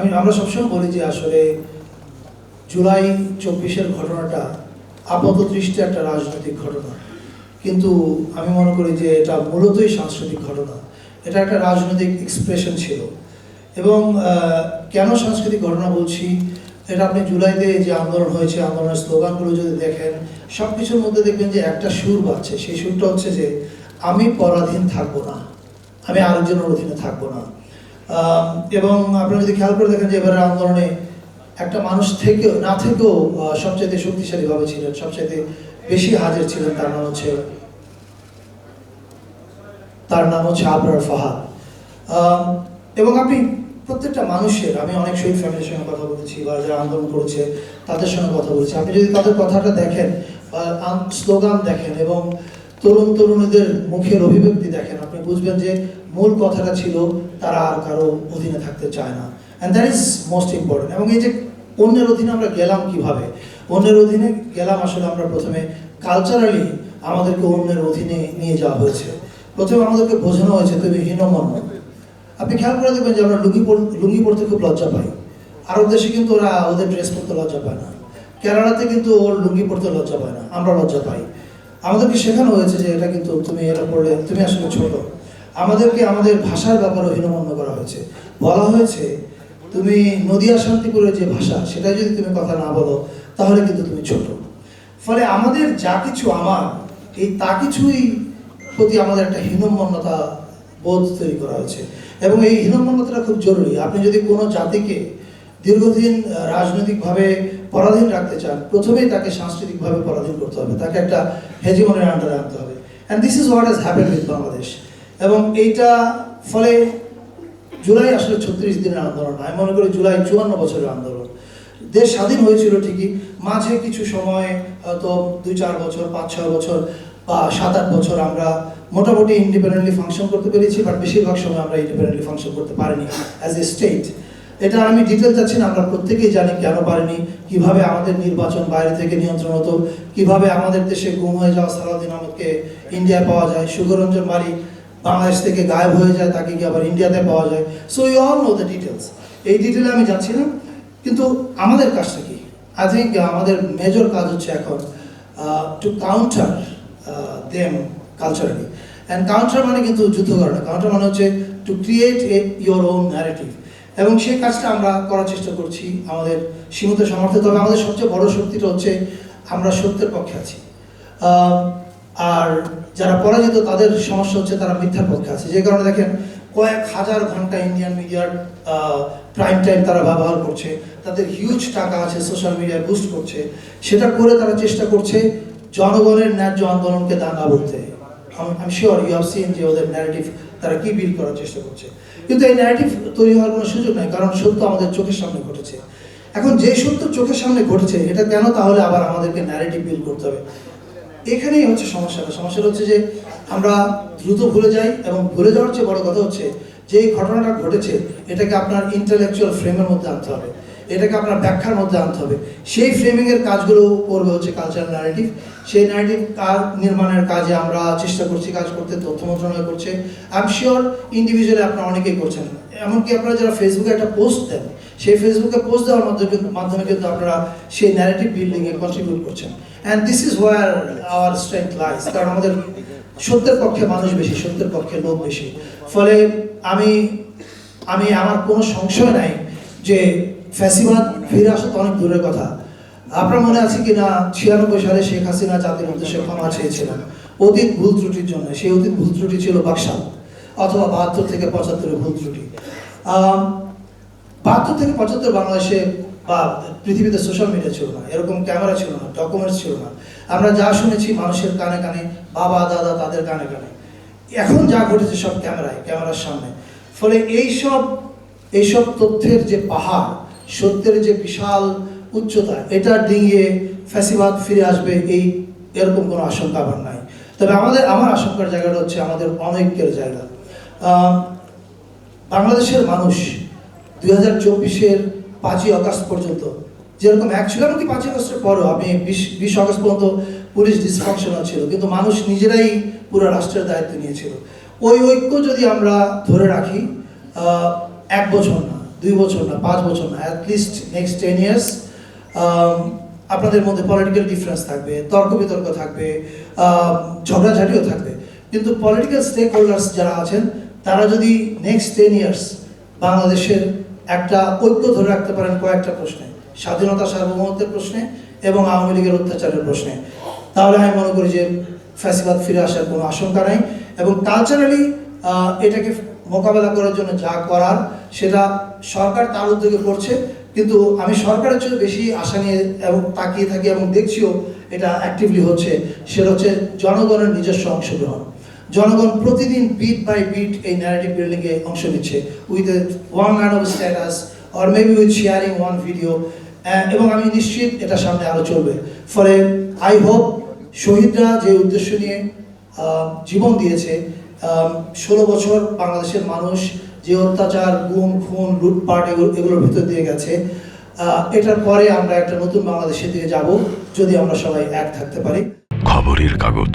আমি আমরা সবসময় বলি যে আসলে জুলাই চব্বিশের ঘটনাটা আপাত দৃষ্টি একটা রাজনৈতিক ঘটনা। কিন্তু আমি মনে করি যে এটা মূলতই সাংস্কৃতিক ঘটনা। এটা একটা রাজনৈতিক এক্সপ্রেশন ছিল। এবং কেন সাংস্কৃতিক ঘটনা বলছি? এটা আপনি জুলাইতে যে আন্দোলন হয়েছে, আন্দোলনের স্লোগানগুলো যদি দেখেন সব কিছুর মধ্যে দেখবেন যে একটা সুর বাড়ছে সেই সুরটা হচ্ছে যে, আমি পরাধীন থাকব না। আমি আরেকজনের অধীনে থাকব না। এবং আপনারা যদি খেয়াল করে দেখেন যে এবারে আন্দোলনে একটা মানুষ থেকেও, না থেকেও সবচাইতে শক্তিশালীভাবে ছিলেন, সবচাইতে বেশি হাজির ছিলেন তার নাম হচ্ছে তার নাম হচ্ছে আবরার ফাহাদ। এবং আপনি প্রত্যেকটা মানুষের, আমি অনেক শহীদ ফ্যামিলির সঙ্গে কথা বলেছি বা যারা আন্দোলন করেছে, তাদের সঙ্গে কথা বলেছি। আপনি যদি তাদের কথাটা দেখেন বা স্লোগান দেখেন এবং তরুণ তরুণীদের মুখের অভিব্যক্তি দেখেন, আপনি বুঝবেন যে মূল কথাটা ছিল, তারা আর কারও অধীনে থাকতে চায় না। And that is most important এবং এই যে অন্যের অধীনে আমরা গেলাম কীভাবে? অন্যের অধীনে গেলাম আসলে আমরা প্রথমে কালচারালি আমাদেরকে অন্যের অধীনে নিয়ে যাওয়া হয়েছে। প্রথমে আমাদেরকে বোঝানো হয়েছে, তুমি হীনমন্য আপনি খেয়াল করে দেখবেন যে আমরা লুঙ্গি লুঙ্গি পড়তে খুব লজ্জা পাই। আরব দেশে কিন্তু ওরা ওদের ড্রেস পরতে লজ্জা পায় না। কেরালাতে কিন্তু ওর লুঙ্গি পরতে লজ্জা পায় না। আমরা লজ্জা পাই। আমাদেরকে শেখানো হয়েছে যে এটা কিন্তু তুমি এটা পড়লে তুমি আসলে ছোট। আমাদেরকে আমাদের ভাষার ব্যাপারে হীনমন্য করা হয়েছে। বলা হয়েছে, তুমি নদিয়া শান্তিপুরের যে ভাষা, সেটা যদি তুমি কথা না বলো, তাহলে কিন্তু তুমি ছোট। ফলে আমাদের যা কিছু আমার, এই তা কিছুই প্রতি আমাদের একটা হীনমন্যতা বোধ তৈরি করা হয়েছে। এবং এই হীনমন্যতাটা খুব জরুরি। আপনি যদি কোনো জাতিকে দীর্ঘদিন রাজনৈতিকভাবে পরাধীন রাখতে চান, প্রথমেই তাকে সাংস্কৃতিকভাবে পরাধীন করতে হবে। তাকে একটা হেজিমনের আন্ডারে আনতে হবে। And this is what has happen with Bangladesh এবং এইটা ফলে জুলাই আসলে ছত্রিশ দিনের আন্দোলন। আমি মনে করি জুলাই চুয়ান্ন বছরের আন্দোলন দেশ স্বাধীন হয়েছিল ঠিকই, মাঝে কিছু সময় হয়তো দুই চার বছর, পাঁচ ছয় বছর বা সাত আট বছর আমরা মোটামুটি ইন্ডিপেন্ডেন্টলি ফাংশন করতে পেরেছি বাট বেশিরভাগ সময় আমরা ইন্ডিপেন্ডেন্টলি ফাংশন করতে পারিনি অ্যাজ এ স্টেট এটা আমি ডিটেল চাচ্ছি না, আমরা প্রত্যেকেই জানি কেন পারিনি, কীভাবে আমাদের নির্বাচন বাইরে থেকে নিয়ন্ত্রণ হতো, কীভাবে আমাদের দেশে গুম হয়ে যাওয়া সালাউদ্দিন আহমদকে ইন্ডিয়ায় পাওয়া যায়, সুগরঞ্জন বাড়ি বাংলাদেশ থেকে গায়েব হয়ে যায়, তাকে কি আবার ইন্ডিয়াতে পাওয়া যায়। So you all know the details এই ডিটেলে আমি যাচ্ছি না কিন্তু আমাদের কাজটা কি? আই থিঙ্ক আমাদের মেজর কাজ হচ্ছে এখন to counter them culturally and counter মানে কিন্তু যুদ্ধ করে না। কাউন্টার মানে হচ্ছে to create a your own narrative এবং সেই কাজটা আমরা করার চেষ্টা করছি আমাদের সীমিত সামর্থ্য। তবে আমাদের সবচেয়ে বড় শক্তিটা হচ্ছে আমরা সত্যের পক্ষে আছি। আর যারা পরাজিত, তাদের সমস্যা হচ্ছে তারা মিথ্যার পক্ষে আছে। যে কারণে দেখেন, কয়েক হাজার ঘণ্টা ইন্ডিয়ান মিডিয়ার প্রাইম টাইম তারা ব্যবহার করছে, তাদের হিউজ টাকা আছে সোশ্যাল মিডিয়ায় বুস্ট করছে। সেটা করে তারা চেষ্টা করছে জনগণের ন্যায্য আন্দোলনকে দাঙ্গা বলতে। আমি শিওর ইউ সিন যে ওদের ন্যারেটিভ তারা কি বিল করার চেষ্টা করছে। কিন্তু এই ন্যারেটিভ তৈরি হওয়ার কোনো সুযোগ নাই, কারণ সত্য আমাদের চোখের সামনে ঘটেছে। এখন যে সত্য চোখের সামনে ঘটেছে, এটা কেন তাহলে আবার আমাদেরকে ন্যারেটিভ বিল করতে হবে? এখানেই হচ্ছে সমস্যাটা। সমস্যাটা হচ্ছে যে আমরা দ্রুত ভুলে যাই এবং ভুলে যাওয়ার চেয়ে বড় কথা হচ্ছে যে এই ঘটনাটা ঘটেছে, এটাকে আপনার ইন্টেলেকচুয়াল ফ্রেমের মধ্যে আনতে হবে। এটাকে আপনার ব্যাখ্যার মধ্যে আনতে হবে। সেই ফ্রেমিংয়ের কাজগুলো করবে হচ্ছে কালচারাল ন্যারেটিভ সেই ন্যারেটিভ কাজ নির্মাণের কাজে আমরা চেষ্টা করছি, কাজ করতে তথ্য মন্ত্রণালয় করছে। আই এম শিওর ইন্ডিভিজুয়ালি আপনারা অনেকেই করছেন। এমনকি আপনারা যারা ফেসবুকে একটা পোস্ট দেন, সেই ফেসবুকে পোস্ট দেওয়ার মাধ্যমে মাধ্যমে কিন্তু আপনারা সেই ন্যারেটিভ বিল্ডিংয়ে কন্ট্রিবিউট করছেন। And this is where our strength lies কারণ আমাদের সত্যের পক্ষে মানুষ বেশি, সত্যের পক্ষে লোক বেশি। ফলে আমি আমি আমার কোনো সংশয় নাই যে ফ্যাসিবাদ ফিরে আসা তো অনেক দূরের কথা। আপনার মনে আছে কি না ছিয়ানব্বই সালে শেখ হাসিনা জাতির উদ্দেশ্যে ক্ষমা চেয়েছিলেন। অতীত ভুল ত্রুটির জন্য। সেই অতীত ভুল ত্রুটি ছিল বাকশাল। অথবা বাহাত্তর থেকে পঁচাত্তরের ভুল ত্রুটি। বাহাত্তর থেকে পঁচাত্তর বাংলাদেশে বা পৃথিবীতে সোশ্যাল মিডিয়া ছিল না, এরকম ক্যামেরা ছিল না ডকুমেন্টস ছিল না। আমরা যা শুনেছি মানুষের কানে কানে, বাবা, দাদা তাদের কানে কানে। এখন যা ঘটেছে সব ক্যামেরায় ক্যামেরার সামনে। ফলে এই সব এইসব তথ্যের যে পাহাড়, সত্যের যে বিশাল উচ্চতা, এটা ডিঙিয়ে ফ্যাসিবাদ ফিরে আসবে এই এরকম কোনো আশঙ্কা আমার নাই। তবে আমাদের, আমার আশঙ্কার জায়গাটা হচ্ছে আমাদের অনৈক্যের জায়গা। বাংলাদেশের মানুষ দুই হাজার চব্বিশের পাঁচই আগস্ট পর্যন্ত, যেরকম এক ছিল এমনকি পাঁচই আগস্টের পরও আমি বিশ বিশ আগস্ট পর্যন্ত পুলিশ ডিসফাংশনাল ছিল, কিন্তু মানুষ নিজেরাই পুরো রাষ্ট্রের দায়িত্ব নিয়েছিল। ওই ঐক্য যদি আমরা ধরে রাখি এক বছর না, দুই বছর না, পাঁচ বছর না অ্যাটলিস্ট নেক্সট টেন ইয়ার্স আপনাদের মধ্যে পলিটিক্যাল ডিফারেন্স থাকবে, তর্ক বিতর্ক থাকবে ঝগড়াঝাটিও থাকবে। কিন্তু পলিটিক্যাল স্টেক হোল্ডার্স যারা আছেন তারা যদি নেক্সট টেন ইয়ার্স বাংলাদেশের একটা ঐক্য ধরে রাখতে পারেন কয়েকটা প্রশ্নে, স্বাধীনতা সার্বভৌমত্বের প্রশ্নে এবং আওয়ামী লীগের অত্যাচারের প্রশ্নে, তাহলে আমি মনে করি যে ফ্যাসিবাদ ফিরে আসার কোনো আশঙ্কা নাই এবং কালচারালি এটাকে মোকাবেলা করার জন্য যা করার সেটা সরকার তার উদ্যোগে করছে। কিন্তু আমি সরকারের চেয়ে বেশি আশা নিয়ে এবং তাকিয়ে থাকি এবং দেখছিও এটা অ্যাক্টিভলি হচ্ছে। সেটা হচ্ছে জনগণের নিজস্ব অংশগ্রহণ। জনগণ প্রতিদিন বিট বাই বিট এই ন্যারেটিভ বিল্ডিংয়ে অংশ নিচ্ছে with one man of status or maybe with sharing one video এবং আমি নিশ্চিত এটা সামনে আরও চলবে। ফলে আই হোপ শহীদরা যে উদ্দেশ্য নিয়ে জীবন দিয়েছে ষোলো বছর বাংলাদেশের মানুষ যে অত্যাচার, গুম, খুন, লুটপাট এগুলো, এগুলোর ভিতর দিয়ে গেছে এটার পরে আমরা একটা নতুন বাংলাদেশের দিকে যাব, যদি আমরা সবাই এক থাকতে পারি। খবরের কাগজ।